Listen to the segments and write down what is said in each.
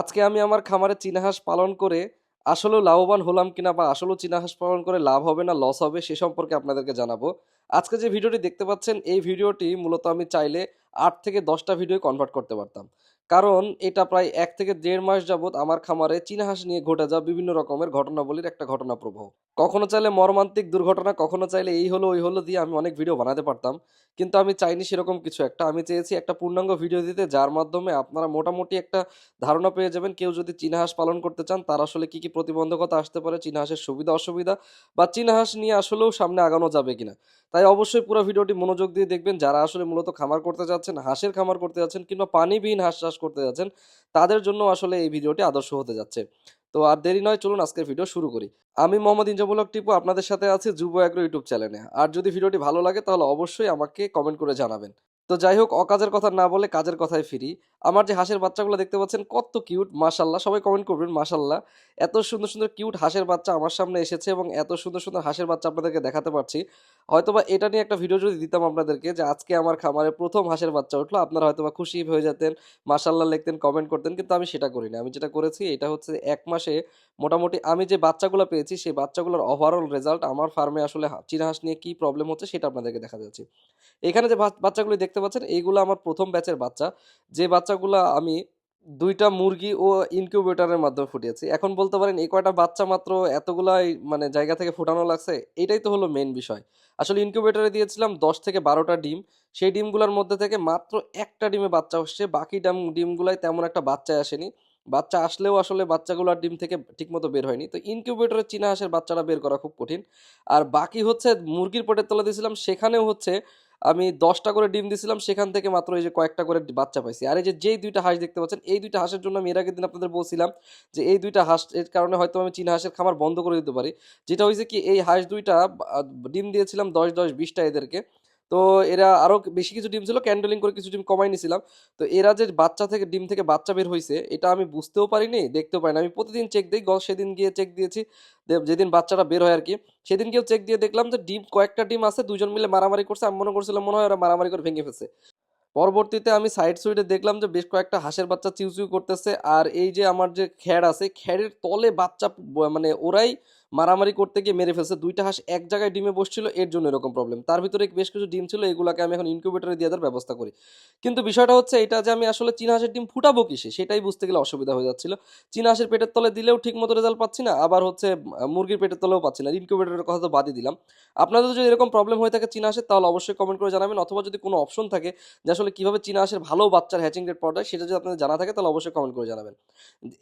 আজকে আমি আমার খামারে চীনাহাঁস পালন করে আসলেও লাভবান হলাম কিনা বা আসলেও চীনাহাঁস পালন করে লাভ হবে না লস হবে সে সম্পর্কে আপনাদেরকে জানাব। আজকে যে ভিডিওটি দেখতে পাচ্ছেন, এই ভিডিওটি মূলত আমি চাইলে আট থেকে দশটা ভিডিও কনভার্ট করতে পারতাম। কারণ এটা প্রায় এক থেকে দেড় মাস যাবৎ আমার খামারে চীনা হাঁস নিয়ে ঘটে যাওয়া বিভিন্ন রকমের ঘটনাবলীর একটা ঘটনা প্রবাহ। কখনো চাইলে মর্মান্তিক দুর্ঘটনা, কখনো চাইলে এই হলো, ওই হলো দিয়ে আমি অনেক ভিডিও বানাতে পারতাম। কিন্তু আমি চাইনি সেরকম কিছু একটা। আমি চেয়েছি একটা পূর্ণাঙ্গ ভিডিও দিতে, যার মাধ্যমে আপনারা মোটামুটি একটা ধারণা পেয়ে যাবেন কেউ যদি চীনা হাঁস পালন করতে চান, তার আসলে কি কি প্রতিবন্ধকতা আসতে পারে, চীনা হাঁসের সুবিধা, অসুবিধা বা চীনা হাঁস নিয়ে আসলেও সামনে আগানো যাবে কিনা। তাই অবশ্যই পুরো ভিডিওটি মনোযোগ দিয়ে দেখবেন। যারা আসলে মূলত খামার করতে যাচ্ছেন, হাঁসের খামার করতে যাচ্ছেন কিংবা পানিবিহীন হাঁস চাষ করতে যাচ্ছেন, তাদের জন্য আসলে এই ভিডিওটি আদর্শ হতে যাচ্ছে। তো আর দেরি নয়, চলুন আজকের ভিডিও শুরু করি। আমি মোহাম্মদ ইনজামুলক টিপু, আপনাদের সাথে আছে যুব অ্যাগ্রো ইউটিউব চ্যানেলে। আর যদি ভিডিওটি ভালো লাগে, তাহলে অবশ্যই আমাকে কমেন্ট করে জানাবেন। তো যাই হোক অকাজের কথা না বলে কাজের কথায় ফিরি। আমার যে হাঁসের বাচ্চাগুলো দেখতে পাচ্ছেন, কত কিউট মাশাল্লাহ সবাই কমেন্ট করবেন মাশাল্লাহ এত সুন্দর সুন্দর কিউট হাঁসের বাচ্চা আমার সামনে এসেছে এবং এত সুন্দর সুন্দর হাঁসের বাচ্চা আপনাদেরকে দেখাতে পারছি। হয়তোবা এটা নিয়ে একটা ভিডিও যদি দিতাম আপনাদেরকে যে আজকে আমার খামারে প্রথম হাঁসের বাচ্চা উঠল, আপনারা হয়তোবা খুশি হয়ে যেতেন মাশাল্লাহ লিখতেন কমেন্ট করতেন, কিন্তু আমি সেটা করিনি আমি যেটা করেছি, এটা হচ্ছে এক মাসে মোটামুটি আমি যে বাচ্চাগুলো পেয়েছি, সেই বাচ্চাগুলোর ওভারঅল রেজাল্ট আমার ফার্মে আসলে চীনা হাঁস নিয়ে কী প্রবলেম হচ্ছে, সেটা আপনাদেরকে দেখা যাচ্ছে। এখানে যে বাচ- বাচ্চাগুলো দেখতে পাচ্ছেন এইগুলো আমার প্রথম ব্যাচের বাচ্চা। যে বাচ্চাগুলো আমি দুইটা মুরগি ও ইনকিউবেটরের মাধ্যমে ফুটিয়েছি। এখন বলতে পারেন, এই কয়টা বাচ্চা মাত্র এতগুলাই মানে জায়গা থেকে ফুটানো লাগছে, এটাই তো হলো মেন বিষয়। আসলে ইনকিউবেটরে দিয়েছিলাম দশ থেকে বারোটা ডিম। সেই ডিমগুলোর মধ্যে থেকে মাত্র একটা ডিমে বাচ্চা আসছে বাকি ডিম, ডিমগুলাই তেমন একটা বাচ্চা আসেনি। বাচ্চা আসলেও আসলে বাচ্চাগুলোর ডিম থেকে ঠিকমতো বের হয়নি। তো ইনকিউবেটরে চীনা হাঁসের বাচ্চাটা বের করা খুব কঠিন। আর বাকি হচ্ছে মুরগির পেটের তলা দিয়েছিলাম, সেখানেও হচ্ছে আমি দশটা করে ডিম দিছিলাম, সেখান থেকে মাত্র এই যে কয়েকটা করে বাচ্চা পাইছি। আর এই যে যেই দুইটা হাঁস দেখতে পাচ্ছেন, এই দুইটা হাঁসের জন্য আমি এর আগের দিন আপনাদের বলছিলাম যে এই দুইটা হাঁস, এর কারণে হয়তো আমি চীনা হাঁসের খামার বন্ধ করে দিতে পারি। যেটা হয়েছে কি, এই হাঁস দুইটা ডিম দিয়েছিলাম দশ দশ, বিশটা এদেরকে। তো এরা আরও বেশি কিছু ডিম ছিল ক্যান্ডেলিং করে কিছু ডিম কমাই নিয়েছিলাম তো এরা যে বাচ্চা থেকে, ডিম থেকে বাচ্চা বের হয়েছে এটা আমি বুঝতেও পারিনি, দেখতেও পারিনি। আমি প্রতিদিন চেক দিই সেদিন গিয়ে চেক দিয়েছি যেদিন বাচ্চাটা বের হয় আর কি সেদিন কেউ চেক দিয়ে দেখলাম যে ডিম, কয়েকটা ডিম আছে, দুজন মিলে মারামারি করছে। আমি মনে করছিলাম মনে হয় ওরা মারামারি করে ভেঙে ফেলছে। পরবর্তীতে আমি সাইড সুইডে দেখলাম যে বেশ কয়েকটা হাঁসের বাচ্চা চিউ চিউ করতেছে। আর এই যে আমার যে খ্যাড় আছে, খ্যাড়ের তলে বাচ্চা মানে ওরাই মারামারি করতে গিয়ে মেরে ফেলছে। দুইটা হাঁস এক জায়গায় ডিমে বসছিল, এর জন্য এরকম প্রবলেম তার ভিতরে বেশ কিছু ডিম ছিল, এগুলোকে আমি এখন ইনকিউবেটরে দিয়ে দেওয়ার ব্যবস্থা করি। কিন্তু বিষয়টা হচ্ছে এটা যে আমি আসলে চীনা হাঁসের ডিম ফুটাবো কিসে, সেটাই বুঝতে গেলে অসুবিধা হয়ে যাচ্ছিল। চীনা হাঁসের পেটের তলে দিলেও ঠিক মতো রেজাল্ট পাচ্ছি না, আবার হচ্ছে মুরগির পেটের তলেও পাচ্ছি না। ইনকিউবেটরের কথা তো বাদই দিলাম। আপনাদের যদি এরকম প্রবলেম হয়ে থাকে চীনা হাঁসের, তাহলে অবশ্যই কমেন্ট করে জানাবেন। অথবা যদি কোনো অপশন থাকে যে আসলে কীভাবে চীনা হাঁসের ভালো বাচ্চার হ্যাচিং রেট পাওয়া যায় সেটা যদি আপনাদের জানা থাকে, তাহলে অবশ্যই কমেন্ট করে জানাবেন।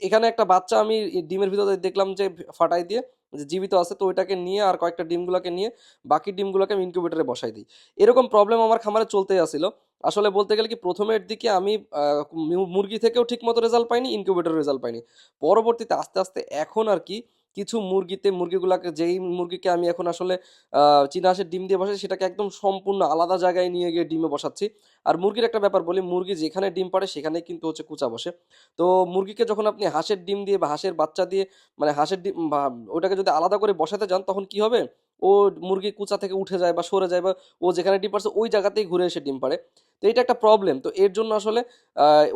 এখানে একটা বাচ্চা আমি ডিমের ভিতরে দেখলাম যে ফাটাই দিয়ে যে জীবিত আছে, তো ওইটাকে নিয়ে আর কয়েকটা ডিমগুলোকে নিয়ে বাকি ডিমগুলোকে আমি ইনকিউবেটারে বসাই দিই। এরকম প্রবলেম আমার খামারে চলতেই আসছিল আসলে বলতে গেলে কি, প্রথমের দিকে আমি মুরগি থেকেও ঠিক মতো রেজাল্ট পাইনি ইনকিউবেটার রেজাল্ট পাইনি। পরবর্তীতে আস্তে আস্তে এখন আর কি কিছু মুরগিতে মুরগিগুলাকে যেই মুরগিকে আমি এখন আসলে আহ, চীনা হাঁসের ডিম দিয়ে বসাই সেটাকে একদম সম্পূর্ণ আলাদা জায়গায় নিয়ে গিয়ে ডিমে বসাচ্ছি। আর মুরগির একটা ব্যাপার বলি মুরগি যেখানে ডিম পাড়ে সেখানে কিন্তু হচ্ছে কুচা বসে। তো মুরগিকে যখন আপনি হাঁসের ডিম দিয়ে বা হাঁসের বাচ্চা দিয়ে মানে হাঁসের ডিম ওটাকে যদি আলাদা করে বসাতে যান তখন কি হবে? ও মুরগি কুচা থেকে উঠে যায় বা সরে যায় বা ও যেখানে ডিম পারছে ওই জায়গাতেই ঘুরে এসে ডিম পারে তো এটা একটা প্রবলেম তো এর জন্য আসলে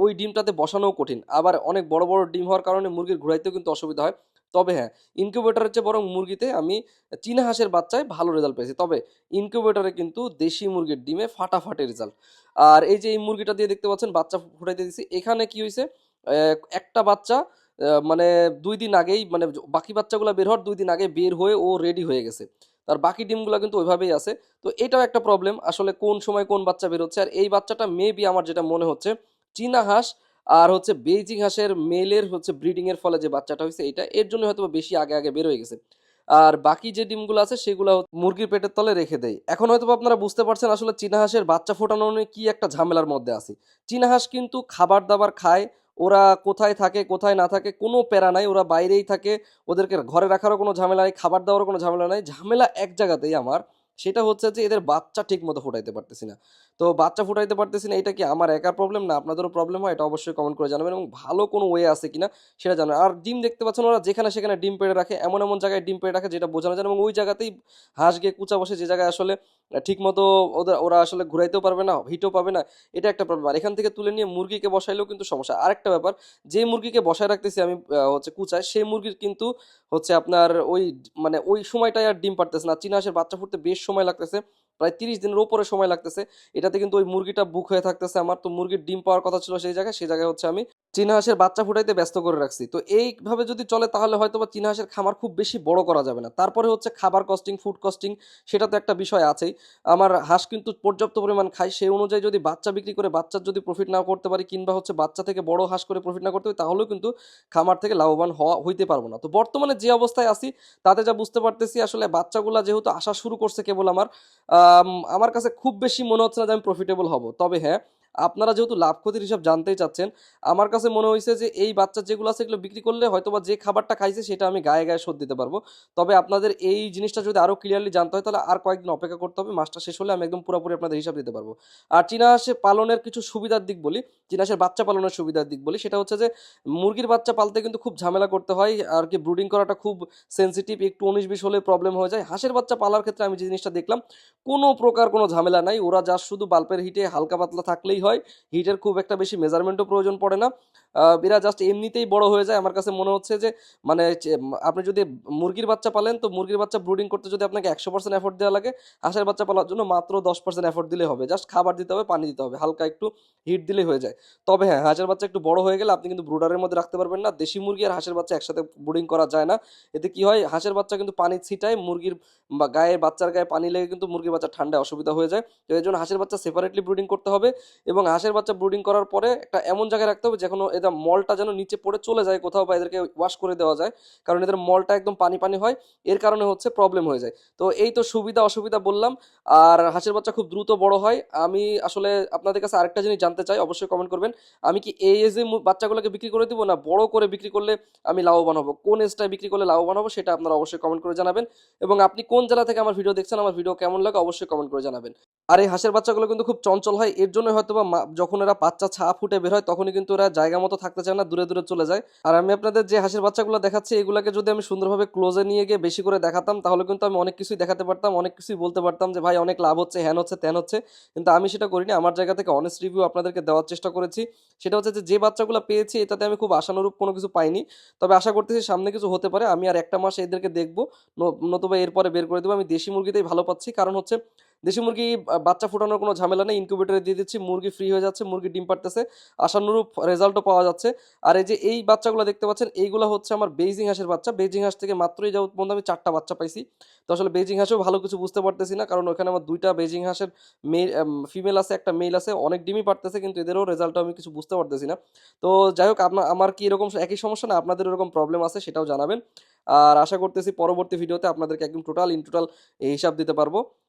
ওই ডিমটাতে বসানোও কঠিন। আবার অনেক বড় বড় ডিম হওয়ার কারণে মুরগির ঘুরাইতেও কিন্তু অসুবিধা হয়। তবে হ্যাঁ ইনকিউবেটরের চেয়ে বরং মুরগিতে আমি চীনা হাঁসের বাচ্চায় ভালো রেজাল্ট পেয়েছি। তবে ইনকিউবেটরে কিন্তু দেশি মুরগির ডিমে ফাটাফাটি রেজাল্ট আর এই যে এই মুরগিটা দিয়ে দেখতে পাচ্ছেন, বাচ্চা ফুটাইতে দিছি। এখানে কি হয়েছে একটা বাচ্চা মানে দুই দিন আগেই মানে বাকি বাচ্চাগুলো বের হওয়ার দুই দিন আগে বের হয়ে ও রেডি হয়ে গেছে। তার বাকি ডিমগুলো কিন্তু ওইভাবেই আছে। তো এটাও একটা প্রবলেম আসলে কোন সময় কোন বাচ্চা বের হচ্ছে। আর এই বাচ্চাটা মেবি আমার যেটা মনে হচ্ছে, চীনা হাঁস আর হচ্ছে বেইজিং হাঁসের মেলের হচ্ছে ব্রিডিং এর ফলে যে বাচ্চাটা হয়েছে, এটা এর জন্য হয়তো বেশি আগে আগে বের হয়ে গেছে। আর বাকি যে ডিমগুলো আছে, সেগুলো মুরগির পেটের তলে রেখে দেয়। এখন হয়তো আপনারা বুঝতে পারছেন আসলে চীনা হাঁসের বাচ্চা ফোটানো নিয়ে কি একটা ঝামেলার মধ্যে আছে। চীনা হাঁস কিন্তু খাবার দাবার খায়, ওরা কোথায় থাকে, কোথায় না থাকে, কোনো প্যারা নাই, ওরা বাইরেই থাকে, ওদেরকে ঘরে রাখারও কোনো ঝামেলা নেই, খাবার দাবারও কোনো ঝামেলা নাই। ঝামেলা এক জায়গাতেই আমার। সেটা হচ্ছে যে এদের বাচ্চা ঠিক মতো ফুটাইতে পারতেছি না। তো বাচ্চা ফুটাইতে পারতেছি না, এটা কি আমার একার প্রবলেম না আপনাদেরও প্রবলেম হয়? এটা অবশ্যই কমেন্ট করে জানাবেন এবং ভালো কোনো ওয়ে আছে কিনা সেটা জানাবেন। আর ডিম দেখতে পাচ্ছেন ওরা যেখানে সেখানে ডিম পেড়ে রাখে, এমন এমন জায়গায় ডিম পেড়ে রাখে যেটা বোঝানো যায় এবং ওই জায়গাতেই হাঁস গিয়ে কুচা বসে যে জায়গায় আসলে ঠিক মতো ওদের, ওরা আসলে ঘুরাইতেও পারবে না, হিটও পাবে না। এটা একটা প্রবলেম আর এখান থেকে তুলে নিয়ে মুরগিকে বসাইলেও কিন্তু সমস্যা। আরেকটা ব্যাপার, যে মুরগিকে বসায় রাখতেছি আমি হচ্ছে কুচায়, সেই মুরগির কিন্তু হচ্ছে আপনার ওই মানে ওই সময়টায় আর ডিম পারতেছে না। চীনা হাঁসের বাচ্চা ফুটতে বেশ সময় লাগতেছে। প্রায় তিরিশ দিনের উপরে সময় লাগতেছে। এটাতে কিন্তু ওই মুরগিটা বুক হয়ে থাকতেছে আমার। তো মুরগির ডিম পাওয়ার কথা ছিল সেই জায়গায় সেই জায়গায় হচ্ছে আমি চীনা হাঁসের বাচ্চা ফুটাইতে ব্যস্ত করে রাখছি। তো এইভাবে যদি চলে তাহলে হয়তো বা চীনা হাঁসের খামার খুব বেশি বড় করা যাবে না। তারপরে হচ্ছে খাবার কস্টিং ফুড কস্টিং সেটা তো একটা বিষয় আছেই। আমার হাঁস কিন্তু পর্যাপ্ত পরিমাণ খায় সেই অনুযায়ী যদি বাচ্চা বিক্রি করে বাচ্চার যদি প্রফিট না করতে পারি কিংবা হচ্ছে বাচ্চা থেকে বড় হাঁস করে প্রফিট না করতে পারি তাহলেও কিন্তু খামার থেকে লাভবান হওয়া হইতে পারব না। তো বর্তমানে যে অবস্থায় আছি তাতে যা বুঝতে পারতেছি আসলে বাচ্চাগুলা যেহেতু আসা শুরু করছে কেবল আমার আম, আমার কাছে খুব বেশি মনে হচ্ছে না যে আমি প্রফিটেবল হব। তবে হ্যাঁ আপনারা যেহেতু লাভ ক্ষতির হিসাব জানতেই চাচ্ছেন, আমার কাছে মনে হয়েছে যে এই বাচ্চা যেগুলো আছে এগুলো বিক্রি করলে হয়তোবা যে খাবারটা খাইছে সেটা আমি গায়ে গায়ে শোধ দিতে পারব। তবে আপনাদের এই জিনিসটা যদি আরও ক্লিয়ারলি জানতে হয়, তাহলে আর কয়েকদিন অপেক্ষা করতে হবে, মাসটা শেষ হলে আমি একদম পুরোপুরি আপনাদের হিসাব দিতে পারব। আর চীনা হাঁসে পালনের কিছু সুবিধার দিক বলি, চীনা হাঁসের বাচ্চা পালনের সুবিধার দিক বলি, সেটা হচ্ছে যে মুরগির বাচ্চা পালতে কিন্তু খুব ঝামেলা করতে হয়, আর কি ব্রুডিং করাটা খুব সেন্সিটিভ একটু উনিশ বিশ হলে প্রবলেম হয়ে যায়। হাঁসের বাচ্চা পালার ক্ষেত্রে আমি যে জিনিসটা দেখলাম কোনো প্রকার কোনো ঝামেলা নাই। ওরা যা শুধু বাল্বের হিটে হালকা পাতলা থাকলেই হয়। হিটের খুব একটা বেশি মেজারমেন্টও প্রয়োজন পড়ে না। এরা জাস্ট এমনিতেই বড় হয়ে যায়। আমার কাছে মনে হচ্ছে যে মানে আপনি যদি মুরগির বাচ্চা পালেন, তো মুরগির বাচ্চা ব্রুডিং করতে যদি আপনাকে একশো পার্সেন্ট এফোর্ট দেওয়া লাগে, হাঁসের বাচ্চা পালার জন্য মাত্র দশ পার্সেন্ট এফোর্ট দিলে হবে। জাস্ট খাবার দিতে হবে, পানি দিতে হবে। হালকা একটু হিট দিলে হয়ে যায়। তবে হ্যাঁ হাঁসের বাচ্চা একটু বড় হয়ে গেলে আপনি কিন্তু ব্রুডারের মধ্যে রাখতে পারবেন না। দেশি মুরগি আর হাঁসের বাচ্চা একসাথে ব্রুডিং করা যায় না। এতে কি হয়? হাঁসের বাচ্চা কিন্তু পানি ছিটায়, মুরগির গায়ে বাচ্চার গায়ে পানি লেগে কিন্তু মুরগির বাচ্চা ঠান্ডায় অসুবিধা হয়ে যায়। তো এই জন্য হাঁসের বাচ্চা সেপারেটলি ব্রুডিং করতে হবে এবং হাঁসের বাচ্চা ব্রুডিং করার পরে একটা এমন জায়গায় রাখতে হবে যেন এদের মলটা যেন নিচে পড়ে চলে যায়, কোথাও বা এদেরকে ওয়াশ করে দেওয়া যায়। কারণ এদের মলটা একদম পানি পানি হয়, এর কারণে হচ্ছে প্রবলেম হয়ে যায়। তো এই তো সুবিধা অসুবিধা বললাম। আর হাঁসের বাচ্চা খুব দ্রুত বড় হয়। আমি আসলে আপনাদের কাছে আরেকটা জিনিস জানতে চাই, অবশ্যই কমেন্ট করবেন। আমি কি এই এজে বাচ্চাগুলোকে বিক্রি করে দিব না? বড় করে বিক্রি করলে আমি লাভবান হব? কোন এজটায় বিক্রি করলে লাভবান হব সেটা আপনারা অবশ্যই কমেন্ট করে জানাবেন। এবং আপনি কোন জেলা থেকে আমার ভিডিও দেখছেন, আমার ভিডিও কেমন লাগে অবশ্যই কমেন্ট করে জানাবেন। আর এই হাঁসের বাচ্চাগুলো কিন্তু খুব চঞ্চল হয়, এর জন্য হয়তো বা যখন এরা বাচ্চা ছা ফুটে বের হয়, তখনই কিন্তু এরা জায়গা মতো থাকতে চায় না, দূরে দূরে চলে যায়। আর আমি আপনাদের যে হাঁসের বাচ্চাগুলো দেখাচ্ছি, এগুলোকে যদি আমি সুন্দরভাবে ক্লোজে নিয়ে গিয়ে বেশি করে দেখাতাম, তাহলে কিন্তু আমি অনেক কিছুই দেখাতে পারতাম, অনেক কিছুই বলতে পারতাম যে, ভাই, অনেক লাভ হচ্ছে, হ্যান হচ্ছে, ত্যান হচ্ছে। কিন্তু আমি সেটা করিনি। আমার জায়গা থেকে অনেস্ট রিভিউ আপনাদেরকে দেওয়ার চেষ্টা করেছি। সেটা হচ্ছে যে যে বাচ্চাগুলো পেয়েছি, এটাতে আমি খুব আশানুরূপ কোনো কিছু পাইনি। তবে আশা করতেছি সামনে কিছু হতে পারে। আমি আর একটা মাস এদেরকে দেখব। নতুবা এরপরে বের করে দেবো। আমি দেশি মুরগিতেই ভালো পাচ্ছি। কারণ হচ্ছে দেশি মুরগি বাচ্চা ফোটানোর কোনো ঝামেলা নেই ইনকিউবেটরে দিয়ে দিচ্ছি, মুরগি ফ্রি হয়ে যাচ্ছে, মুরগি ডিম পারতেছে আশানুরূপ রেজাল্টও পাওয়া যাচ্ছে। আর এই যে এই বাচ্চাগুলো দেখতে পাচ্ছেন, এইগুলো হচ্ছে আমার বেজিং হাঁসের বাচ্চা। বেজিং হাঁস থেকে মাত্রই যাওয়ার পর্যন্ত আমি চারটা বাচ্চা পাইছি। তো আসলে বেজিং হাঁসেও ভালো কিছু বুঝতে পারতেছি না, কারণ ওখানে আমার দুইটা বেজিং হাঁসের মেল ফিমেল আছে, একটা মেল আছে, অনেক ডিমই পারতেছে কিন্তু এদেরও রেজাল্টও আমি কিছু বুঝতে পারতেছি না। তো যাই হোক আপনার আমার কি এরকম একই সমস্যা না, আপনাদের এরকম প্রবলেম আছে, সেটাও জানাবেন। আর আশা করতেছি পরবর্তী ভিডিওতে আপনাদেরকে একদম টোটাল ইন টোটাল হিসাব দিতে পারব।